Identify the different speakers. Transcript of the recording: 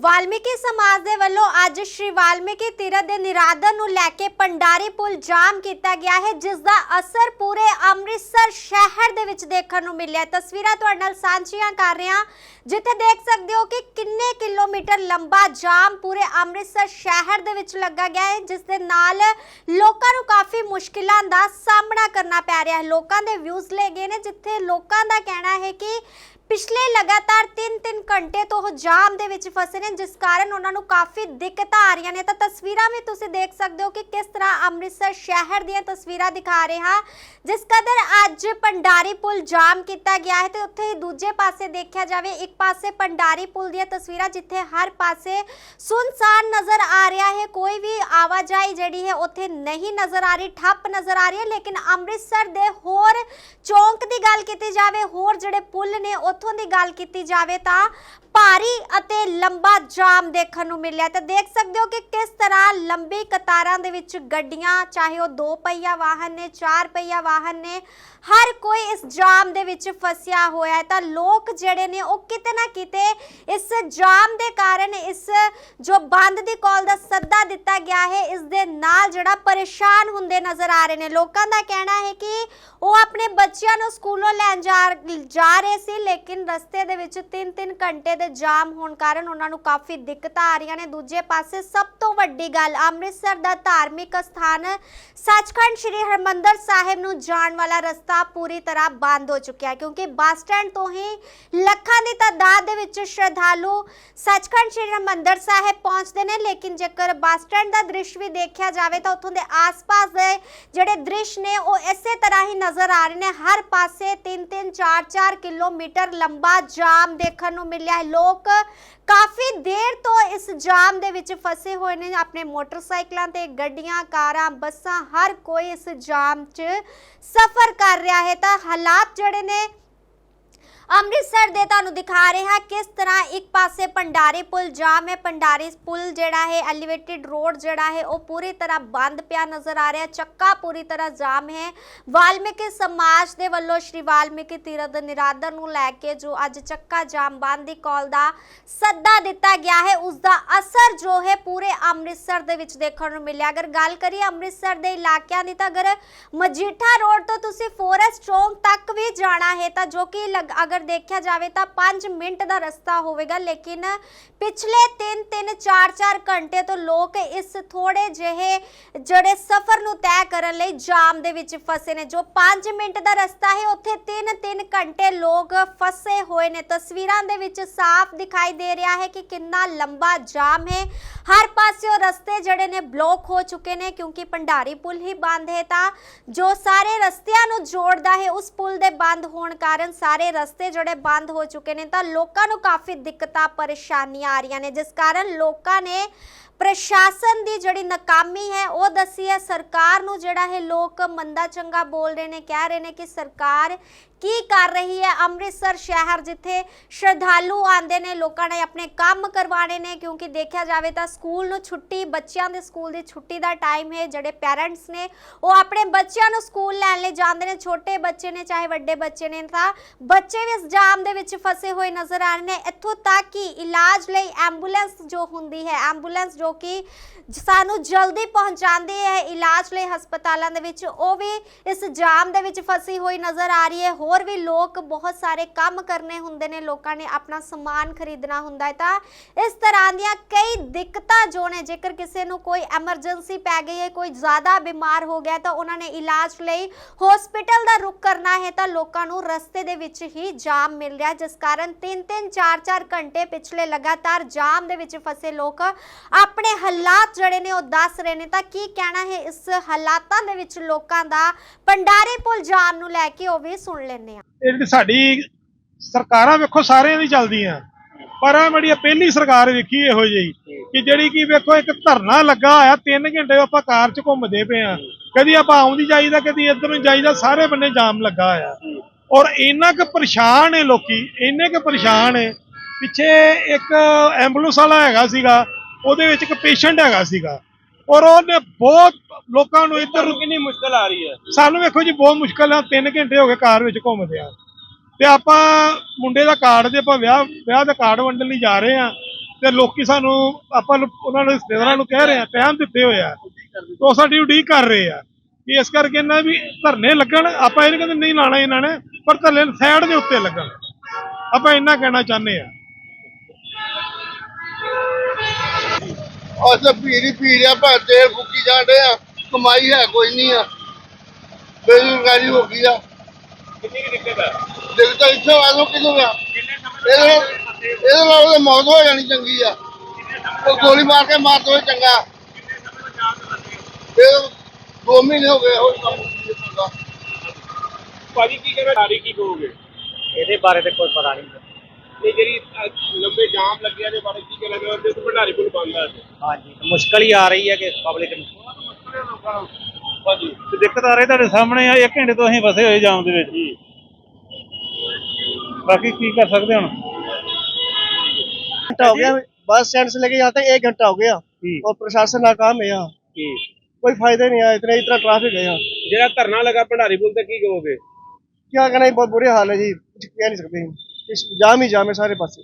Speaker 1: ਵਾਲਮੀਕੀ ਸਮਾਜ ਦੇ ਵੱਲੋਂ ਅੱਜ ਸ਼੍ਰੀ ਵਾਲਮੀਕੀ ਤੀਰਥ ਦੇ ਨਿਰਾਦਰ ਨੂੰ ਲੈ ਕੇ ਪੰਡਾਰੀ ਪੁਲ ਜਾਮ ਕੀਤਾ ਗਿਆ ਹੈ, ਜਿਸ ਦਾ ਅਸਰ ਪੂਰੇ ਅੰਮ੍ਰਿਤਸਰ ਸ਼ਹਿਰ ਦੇ ਵਿੱਚ ਦੇਖਣ ਨੂੰ ਮਿਲਿਆ ਤਸਵੀਰਾਂ ਤੁਹਾਡੇ ਨਾਲ ਸਾਂਝੀਆਂ ਕਰ ਰਹੇ ਹਾਂ। ਜਿੱਥੇ ਦੇਖ ਸਕਦੇ ਹੋ ਕਿ ਕਿੰਨੇ ਕਿਲੋਮੀਟਰ ਲੰਬਾ ਜਾਮ ਪੂਰੇ ਅੰਮ੍ਰਿਤਸਰ ਸ਼ਹਿਰ ਦੇ ਵਿੱਚ ਲੱਗਾ ਗਿਆ ਹੈ, ਜਿਸ ਦੇ ਨਾਲ ਲੋਕਾਂ ਨੂੰ ਕਾਫੀ ਮੁਸ਼ਕਿਲਾਂ ਦਾ ਸਾਹਮਣਾ ਕਰਨਾ ਪੈ ਰਿਹਾ ਹੈ। ਲੋਕਾਂ ਦੇ ਵਿਊਜ਼ ਲਏ ਗਏ ਨੇ, ਜਿੱਥੇ ਲੋਕਾਂ ਦਾ ਕਹਿਣਾ ਹੈ ਕਿ ਪਿਛਲੇ ਲਗਾਤਾਰ 3-3 ਘੰਟੇ ਤੋਂ ਉਹ ਜਾਮ ਦੇ ਵਿੱਚ ਫਸੇ ਨੇ, ਜਿਸ ਕਾਰਨ ਉਹਨਾਂ ਨੂੰ ਕਾਫੀ ਦਿੱਕਤਾਂ ਆ ਰਹੀਆਂ ਨੇ। ਤਾਂ ਤਸਵੀਰਾਂ ਵੀ ਤੁਸੀਂ ਦੇਖ ਸਕਦੇ ਹੋ ਕਿ ਕਿਸ ਤਰ੍ਹਾਂ ਅੰਮ੍ਰਿਤਸਰ ਸ਼ਹਿਰ ਦੀਆਂ ਤਸਵੀਰਾਂ ਦਿਖਾ ਰਹੇ ਹਾਂ, ਜਿਸ ਕਦਰ ਅੱਜ ਪੰਡਾਰੀ ਪੁਲ ਜਾਮ ਕੀਤਾ ਗਿਆ ਹੈ ਤੇ ਉੱਥੇ ਦੂਜੇ ਪਾਸੇ ਦੇਖਿਆ ਜਾਵੇ, ਇੱਕ ਪਾਸੇ ਪੰਡਾਰੀ ਪੁਲ ਦੀਆਂ ਤਸਵੀਰਾਂ ਜਿੱਥੇ ਹਰ ਪਾਸੇ ਸੁਨਸਾਨ ਨਜ਼ਰ ਆ ਰਿਹਾ ਹੈ। ਕੋਈ ਵੀ ਆਵਾਜਾਈ ਜਿਹੜੀ ਹੈ ਉੱਥੇ ਨਹੀਂ ਨਜ਼ਰ ਆ ਰਹੀ, ਠੱਪ ਨਜ਼ਰ ਆ ਰਹੀ ਹੈ। ਲੇਕਿਨ ਅੰਮ੍ਰਿਤਸਰ ਦੇ ਹੋਰ ਚੌਂਕ ਦੀ ਗੱਲ ਕੀਤੀ ਜਾਵੇ, ਹੋਰ ਜਿਹੜੇ ਪੁਲ ਨੇ ਉੱਥੋਂ ਦੀ ਗੱਲ ਕੀਤੀ ਜਾਵੇ ਤਾਂ ਭਾਰੀ ਅਤੇ ਲੰਬਾ ਜਾਮ ਦੇਖਣ ਨੂੰ ਮਿਲਿਆ ਤਾਂ ਦੇਖ ਸਕਦੇ ਹੋ ਕਿ ਕਿਸ ਤਰ੍ਹਾਂ ਲੰਬੀ ਕਤਾਰਾਂ ਦੇ ਵਿੱਚ ਗੱਡੀਆਂ, ਚਾਹੇ ਉਹ ਦੋ ਪਹੀਆ ਵਾਹਨ ਨੇ, ਚਾਰ ਪਹੀਆ ਵਾਹਨ ਨੇ ਹਰ ਕੋਈ ਇਸ ਜਾਮ ਦੇ ਵਿੱਚ ਫਸਿਆ ਹੋਇਆ ਹੈ ਤਾਂ ਲੋਕ ਜਿਹੜੇ ਨੇ ਉਹ ਕਿਤੇ ਨਾ ਕਿਤੇ ਇਸ ਜਾਮ ਦੇ ਕਾਰਨ ਇਸ ਜੋ ਬੰਦ ਦੀ ਕਾਲ ਦਾ ਸੱਦਾ ਦਿੱਤਾ ਗਿਆ ਹੈ, ਇਸ ਦੇ ਨਾਲ ਜਿਹੜਾ ਪਰੇਸ਼ਾਨ ਹੁੰਦੇ ਨਜ਼ਰ ਆ ਰਹੇ ਨੇ। ਲੋਕਾਂ ਦਾ ਕਹਿਣਾ ਹੈ ਕਿ ਉਹ ਆਪਣੇ ਬੱਚਿਆਂ ਨੂੰ ਸਕੂਲੋਂ ਲੈਣ ਜਾ ਰਹੇ ਸੀ, ਲੇਕਿਨ ਰਸਤੇ ਦੇ ਵਿੱਚ 3-3 ਘੰਟੇ ਦੇ ਜਾਮ ਹੋਣ ਕਾਰਨ ਉਹਨਾਂ ਨੂੰ ਕਾਫੀ ਦਿੱਕਤਾਂ ਆ ਰਹੀਆਂ ਨੇ। ਦੂਜੇ ਪਾਸੇ ਸਭ ਤੋਂ ਵੱਡੀ ਗੱਲ, ਅੰਮ੍ਰਿਤਸਰ ਦਾ ਧਾਰਮਿਕ ਸਥਾਨ ਸੱਚਖੰਡ ਸ੍ਰੀ ਹਰਮੰਦਰ ਸਾਹਿਬ ਨੂੰ ਜਾਣ ਵਾਲਾ ਰਸਤਾ ਪੂਰੀ ਤਰ੍ਹਾਂ ਬੰਦ ਹੋ ਚੁੱਕਿਆ ਹੈ, ਕਿਉਂਕਿ ਬੱਸ ਸਟੈਂਡ ਤੋਂ ਹੀ ਲੱਖਾਂ ਦੀ ਤਾਦਾਦ ਦੇ ਵਿੱਚ ਸ਼ਰਧਾਲੂ ਸੱਚਖੰਡ ਸ੍ਰੀ ਹਰਮੰਦਰ ਸਾਹਿਬ ਪਹੁੰਚਦੇ ਨੇ। ਲੇਕਿਨ ਜੇਕਰ ਬੱਸ ਸਟੈਂਡ ਦਾ ਦ੍ਰਿਸ਼ ਵੀ ਦੇਖਿਆ ਜਾਵੇ ਤਾਂ ਉੱਥੋਂ ਦੇ ਆਸ-ਪਾਸ ਦੇ ਜਿਹੜੇ ਦ੍ਰਿਸ਼ ਨੇ, ਉਹ ਇਸੇ ਤਰ੍ਹਾਂ ਹੀ ਨਜ਼ਰ ਆ ਰਹੇ ਨੇ। ਹਰ ਪਾਸੇ 3-3 4-4 ਕਿਲੋਮੀਟਰ ਲੰਬਾ ਜਾਮ ਦੇਖਣ ਨੂੰ ਮਿਲਿਆ ਹੈ। ਲੋਕ ਕਾਫੀ ਦੇਰ ਤੋਂ ਇਸ ਜਾਮ ਦੇ ਵਿੱਚ ਫਸੇ ਹੋਏ ਨੇ। ਆਪਣੇ ਮੋਟਰਸਾਈਕਲਾਂ ਤੇ ਗੱਡੀਆਂ, ਕਾਰਾਂ, ਬੱਸਾਂ, ਹਰ ਕੋਈ ਇਸ ਜਾਮ 'ਚ ਸਫ਼ਰ ਕਰ ਰਿਹਾ ਹੈ ਤਾਂ ਹਾਲਾਤ ਜਿਹੜੇ ਨੇ ਅੰਮ੍ਰਿਤਸਰ ਦੇ ਤੁਹਾਨੂੰ ਦਿਖਾ ਰਿਹਾ ਕਿਸ ਤਰ੍ਹਾਂ ਇੱਕ ਪਾਸੇ ਪੰਡਾਰੀ ਪੁਲ ਜਾਮ ਹੈ ਪੰਡਾਰੀ ਪੁਲ ਜਿਹੜਾ ਹੈ ਐਲੀਵੇਟਿਡ ਰੋਡ ਜਿਹੜਾ ਹੈ, ਉਹ ਪੂਰੀ ਤਰ੍ਹਾਂ ਬੰਦ ਪਿਆ ਨਜ਼ਰ ਆ ਰਿਹਾ, ਚੱਕਾ ਪੂਰੀ ਤਰ੍ਹਾਂ ਜਾਮ ਹੈ। ਵਾਲਮੀਕੀ ਸਮਾਜ ਦੇ ਵੱਲੋਂ ਸ਼੍ਰੀ ਵਾਲਮੀਕੀ ਤੀਰਥ ਨਿਰਾਦਰ ਨੂੰ ਲੈ ਕੇ ਜੋ ਅੱਜ ਚੱਕਾ ਜਾਮ ਬੰਦ ਦੀ ਕਾਲ ਦਾ ਸੱਦਾ ਦਿੱਤਾ ਗਿਆ ਹੈ, ਉਸ ਦਾ ਅਸਰ ਜੋ ਹੈ ਪੂਰੇ ਅੰਮ੍ਰਿਤਸਰ ਦੇ ਵਿੱਚ ਦੇਖਣ ਨੂੰ ਮਿਲਿਆ। ਅਗਰ ਗੱਲ ਕਰੀਏ ਅੰਮ੍ਰਿਤਸਰ ਦੇ ਇਲਾਕਿਆਂ ਦੀ ਤਾਂ ਅਗਰ ਮਜੀਠਾ ਰੋਡ ਤੋਂ ਤੁਸੀਂ ਫੋਰੈਸਟ ਚੌਂਕ ਤੱਕ ਵੀ ਜਾਣਾ ਹੈ ਤਾਂ ਜੋ ਕਿ ਲਗ- ਅਗਰ ਦੇਖਿਆ ਜਾਵੇ ਤਾਂ 5 ਮਿੰਟ ਦਾ ਰਸਤਾ ਹੋਵੇਗਾ, ਲੇਕਿਨ ਪਿਛਲੇ 3-3 4-4 ਘੰਟੇ ਤੋਂ ਲੋਕ ਇਸ ਥੋੜੇ ਜਿਹੇ ਜਿਹੜੇ ਸਫ਼ਰ ਨੂੰ ਤੈਅ ਕਰਨ ਲਈ ਜਾਮ ਦੇ ਵਿੱਚ ਫਸੇ ਨੇ। ਜੋ 5 ਮਿੰਟ ਦਾ ਰਸਤਾ ਹੈ, ਉੱਥੇ 3-3 ਘੰਟੇ ਲੋਕ ਫਸੇ ਹੋਏ ਨੇ। ਤਸਵੀਰਾਂ ਦੇ ਵਿੱਚ ਸਾਫ਼ ਦਿਖਾਈ ਦੇ ਰਿਹਾ ਹੈ ਕਿ ਕਿੰਨਾ ਲੰਬਾ ਜਾਮ ਹੈ। ਹਰ ਪਾਸਿਓਂ ਰਸਤੇ ਜਿਹੜੇ ਨੇ ਬਲੌਕ ਹੋ ਚੁੱਕੇ ਨੇ, ਕਿਉਂਕਿ ਭੰਡਾਰੀ ਪੁਲ ਹੀ ਬੰਦ ਹੈ ਤਾਂ ਜੋ ਸਾਰੇ ਰਸਤਿਆਂ ਨੂੰ ਜੋੜਦਾ ਹੈ, ਉਸ ਪੁਲ ਦੇ ਬੰਦ ਹੋਣ ਕਾਰਨ ਸਾਰੇ ਰਸਤੇ ਜਿਹੜੇ ਬੰਦ ਹੋ ਚੁੱਕੇ ਨੇ ਤਾਂ ਲੋਕਾਂ ਨੂੰ ਕਾਫੀ ਦਿੱਕਤਾਂ, ਪਰੇਸ਼ਾਨੀਆਂ ਆ ਰਹੀਆਂ ਨੇ। ਜਿਸ ਕਾਰਨ ਲੋਕਾਂ ਨੇ ਪ੍ਰਸ਼ਾਸਨ ਦੀ ਜਿਹੜੀ ਨਾਕਾਮੀ ਹੈ, ਉਹ ਦੱਸੀ ਹੈ। ਸਰਕਾਰ ਨੂੰ ਜਿਹੜਾ ਇਹ ਲੋਕ ਮੰਦਾ ਚੰਗਾ ਬੋਲ ਰਹੇ ਨੇ, ਕਹਿ ਰਹੇ ਨੇ ਕਿ ਸਰਕਾਰ ਕੀ ਕਰ ਰਹੀ ਹੈ ਅੰਮ੍ਰਿਤਸਰ ਸ਼ਹਿਰ, ਜਿੱਥੇ ਸ਼ਰਧਾਲੂ ਆਉਂਦੇ ਨੇ, ਲੋਕਾਂ ਨੇ ਆਪਣੇ ਕੰਮ ਕਰਵਾਣੇ ਨੇ, ਕਿਉਂਕਿ ਦੇਖਿਆ ਜਾਵੇ ਤਾਂ ਸਕੂਲ ਨੂੰ ਛੁੱਟੀ, ਬੱਚਿਆਂ ਦੇ ਸਕੂਲ ਦੀ ਛੁੱਟੀ ਦਾ ਟਾਈਮ ਹੈ, ਜਿਹੜੇ ਪੈਰੈਂਟਸ ਨੇ, ਉਹ ਆਪਣੇ ਬੱਚਿਆਂ ਨੂੰ ਸਕੂਲ ਲੈਣ ਲਈ ਜਾਂਦੇ ਨੇ, ਛੋਟੇ ਬੱਚੇ ਨੇ, ਚਾਹੇ ਵੱਡੇ ਬੱਚੇ ਨੇ, ਤਾਂ ਬੱਚੇ ਵੀ ਇਸ ਜਾਮ ਦੇ ਵਿੱਚ ਫਸੇ ਹੋਏ ਨਜ਼ਰ ਆ ਰਹੇ ਨੇ। ਇੱਥੋਂ ਤੱਕ ਕਿ ਇਲਾਜ ਲਈ ਐਂਬੂਲੈਂਸ ਜੋ ਹੁੰਦੀ ਹੈ ਐਂਬੂਲੈਂਸ ਜੋ ਕਿ ਸਾਨੂੰ ਜਲਦੀ ਪਹੁੰਚਾਉਂਦੀ ਹੈ, ਇਲਾਜ ਲਈ ਹਸਪਤਾਲਾਂ ਦੇ ਵਿੱਚ, ਉਹ ਵੀ ਇਸ ਜਾਮ ਦੇ ਵਿੱਚ ਫਸੀ ਹੋਈ ਨਜ਼ਰ ਆ ਰਹੀ ਹੈ। ਹੋਰ ਵੀ ਲੋਕ ਬਹੁਤ ਸਾਰੇ ਕੰਮ ਕਰਨੇ ਹੁੰਦੇ ਨੇ, ਲੋਕਾਂ ਨੇ ਆਪਣਾ ਸਮਾਨ ਖਰੀਦਣਾ ਹੁੰਦਾ ਹੈ ਤਾਂ ਇਸ ਤਰ੍ਹਾਂ ਦੀਆਂ ਕਈ ਦਿੱਕਤਾਂ ਜੋ ਨੇ, ਜੇਕਰ ਕਿਸੇ ਨੂੰ ਕੋਈ ਐਮਰਜੈਂਸੀ ਪੈ ਗਈ ਹੈ, ਕੋਈ ਜ਼ਿਆਦਾ ਬਿਮਾਰ ਹੋ ਗਿਆ ਤਾਂ ਉਹਨਾਂ ਨੇ ਇਲਾਜ ਲਈ ਹਸਪੀਟਲ ਦਾ ਰੁਖ ਕਰਨਾ ਹੈ ਤਾਂ ਲੋਕਾਂ ਨੂੰ ਰਸਤੇ ਦੇ ਵਿੱਚ ਹੀ ਜਾਮ ਮਿਲ ਰਿਹਾ ਜਿਸ ਕਾਰਨ 3-3 4-4 ਘੰਟੇ ਪਿਛਲੇ ਲਗਾਤਾਰ ਜਾਮ ਦੇ ਵਿੱਚ ਫਸੇ ਲੋਕ ਆਪਣੇ ਹਾਲਾਤ ਜਿਹੜੇ ਨੇ ਉਹ ਦੱਸ ਰਹੇ ਨੇ। ਤਾਂ ਕੀ ਕਹਿਣਾ ਹੈ ਇਸ ਹਾਲਾਤਾਂ ਦੇ ਵਿੱਚ ਲੋਕਾਂ ਦਾ ਪੰਡਾਰੀ ਪੁਲ ਜਾਮ ਨੂੰ ਲੈ ਕੇ ਉਹ ਵੀ ਸੁਣ ਲੈਂਦੇ ਆ।
Speaker 2: ਇਹ ਜਿਹੜੀ ਸਾਡੀ ਸਰਕਾਰਾਂ ਵੇਖੋ ਸਾਰਿਆਂ ਦੀ ਚੱਲਦੀਆਂ। ਪਰ ਆ ਮੇਰੀ ਪਹਿਲੀ ਸਰਕਾਰ ਵੇਖੀ ਇਹੋ ਜਿਹੀ ਕਿ ਜਿਹੜੀ ਕਿ ਵੇਖੋ ਇੱਕ ਧਰਨਾ ਲੱਗਾ ਹੋਇਆ 3 ਘੰਟੇ ਆਪਾਂ ਕਾਰ 'ਚ ਘੁੰਮਦੇ ਪਏ ਆ ਕਦੀ ਆਪਾਂ ਆਉਂਦੀ ਜਾਈਦਾ, ਕਦੀ ਇੱਧਰ ਨੂੰ ਜਾਈਦਾ, ਸਾਰੇ ਬੰਨੇ ਜਾਮ ਲੱਗਾ ਹੋਇਆ। ਔਰ ਇੰਨਾ ਕੁ ਪਰੇਸ਼ਾਨ ਨੇ ਲੋਕੀ, ਇੰਨੇ ਕੁ ਪਰੇਸ਼ਾਨ ਨੇ। ਪਿੱਛੇ ਇੱਕ ਐਂਬੂਲੈਂਸ ਵਾਲਾ ਹੈਗਾ ਸੀਗਾ, ਉਹਦੇ ਵਿੱਚ ਇੱਕ ਪੇਸ਼ੈਂਟ ਹੈਗਾ ਸੀਗਾ। ਔਰ ਉਹਨੇ ਬਹੁਤ ਲੋਕਾਂ ਨੂੰ ਇੱਧਰ
Speaker 3: ਤੁਹਾਨੂੰ ਕਿੰਨੀ ਮੁਸ਼ਕਲ ਆ ਰਹੀ ਹੈ?
Speaker 2: ਸਾਨੂੰ ਵੇਖੋ ਜੀ ਬਹੁਤ ਮੁਸ਼ਕਲ ਆ 3 ਘੰਟੇ ਹੋ ਗਏ ਕਾਰ ਵਿੱਚ ਘੁੰਮਦੇ ਆ। ਤੇ ਆਪਾਂ ਮੁੰਡੇ ਦਾ ਕਾਰਡ ਦੇ ਆਪਾਂ ਵਿਆਹ ਵਿਆਹ ਦਾ ਕਾਰਡ ਵੰਡਣ ਲਈ ਜਾ ਰਹੇ ਆ ਤੇ ਲੋਕੀ ਸਾਨੂੰ ਆਪਾਂ ਨੂੰ- ਉਹਨਾਂ ਨੂੰ ਰਿਸ਼ਤੇਦਾਰਾਂ ਨੂੰ ਕਹਿ ਰਹੇ ਆ ਟਾਈਮ ਦਿੱਤੇ ਹੋਏ ਆ। ਉਹ ਸਾਡੀ ਉਡੀਕ ਕਰ ਰਹੇ ਆ ਕਿ ਇਸ ਕਰਕੇ ਇਹਨਾਂ ਵੀ ਧਰਨੇ ਲੱਗਣ ਆਪਾਂ ਇਹ ਨੀ ਕਹਿੰਦੇ ਨਹੀਂ ਲਾਣਾ ਇਹਨਾਂ ਨੇ ਪਰ ਧਰਨੇ ਸਾਈਡ ਦੇ ਉੱਤੇ ਲੱਗਣ। ਆਪਾਂ ਇੰਨਾ ਕਹਿਣਾ ਚਾਹੁੰਦੇ ਆ।
Speaker 3: ਅਸਾਂ ਭੀੜ ਹੀ ਭੀੜ ਆ ਭਾ ਤੇਲ ਫੁੱਕੀ ਜਾਂਦੇ ਆ ਕਮਾਈ ਹੈ ਕੋਈ ਨਹੀਂ ਆ। ਬੇਰੁਜ਼ਗਾਰੀ ਹੋ ਗਈ ਆ।
Speaker 2: ਕਿੰਨੀ ਕਿ ਦਿੱਕਤ ਹੈ
Speaker 3: ਦੇਖ ਤਾਂ ਇੱਥੇ ਆ ਲੋ ਕਿਦੋਂ ਆ। ਇਹਦੇ ਨਾਲ ਇਹਦੇ ਨਾਲ ਉਹਦੀ ਮੌਤ ਹੋ ਜਾਣੀ ਚੰਗੀ ਆ। ਉਹ ਗੋਲੀ ਮਾਰ ਕੇ ਮਾਰ ਦੋ ਚੰਗਾ। ਇਹ ਦੋ ਮਹੀਨੇ ਹੋ ਗਏ ਉਹ ਕੰਮ ਨਹੀਂ ਹੁੰਦਾ
Speaker 2: ਭਾਜੀ ਕੀ ਕਹਿਣਾ ਤਾਰੀਖ ਕੀ ਕਹੋਗੇ?
Speaker 4: ਇਹਦੇ ਬਾਰੇ ਤੇ ਕੋਈ ਪਤਾ ਨਹੀਂ।
Speaker 2: ਇਹ ਜਿਹੜੀ ਲੰਬੇ ਜਾਮ ਲੱਗਿਆ ਦੇ ਬਾਰੇ ਕੀ ਕਹਿਣਾ ਚਾਹੁੰਦੇ ਤੇ ਭੰਡਾਰੀ ਪੁਲ ਬੰਦ ਹੈ
Speaker 4: ਹਾਂਜੀ ਮੁਸ਼ਕਲ ਹੀ ਆ ਰਹੀ ਹੈ ਕਿ ਪਬਲਿਕ ਨੂੰ
Speaker 2: ਹਾਂਜੀ
Speaker 5: ਤੇ ਦਿੱਕਤ ਆ ਰਹੀ ਤੁਹਾਡੇ ਸਾਹਮਣੇ ਆ 1 ਘੰਟੇ ਤੋਂ ਅਸੀਂ ਫਸੇ ਹੋਏ ਜਾਮ ਦੇ ਵਿੱਚ ਬਾਕੀ ਕੀ ਕਰ ਸਕਦੇ ਹੁਣ
Speaker 6: घंटा हो गया बस स्टैंड से लेके यहाँ तक एक घंटा हो गया और प्रशासन नाकाम है यहाँ कोई फायदा नहीं है इतना इतना ट्रैफिक है यहाँ
Speaker 2: ਜਿਹੜਾ ਧਰਨਾ ਲਗਾ ਭੰਡਾਰੀ ਪੁਲ ਤੇ ਕੀ ਕਹੋਗੇ
Speaker 6: क्या कहना है बहुत बुरे हाल है जी कुछ कह नहीं सकते ਜਾਮ ਹੀ ਜਾਮ ਹੈ ਸਾਰੇ ਪਾਸੇ।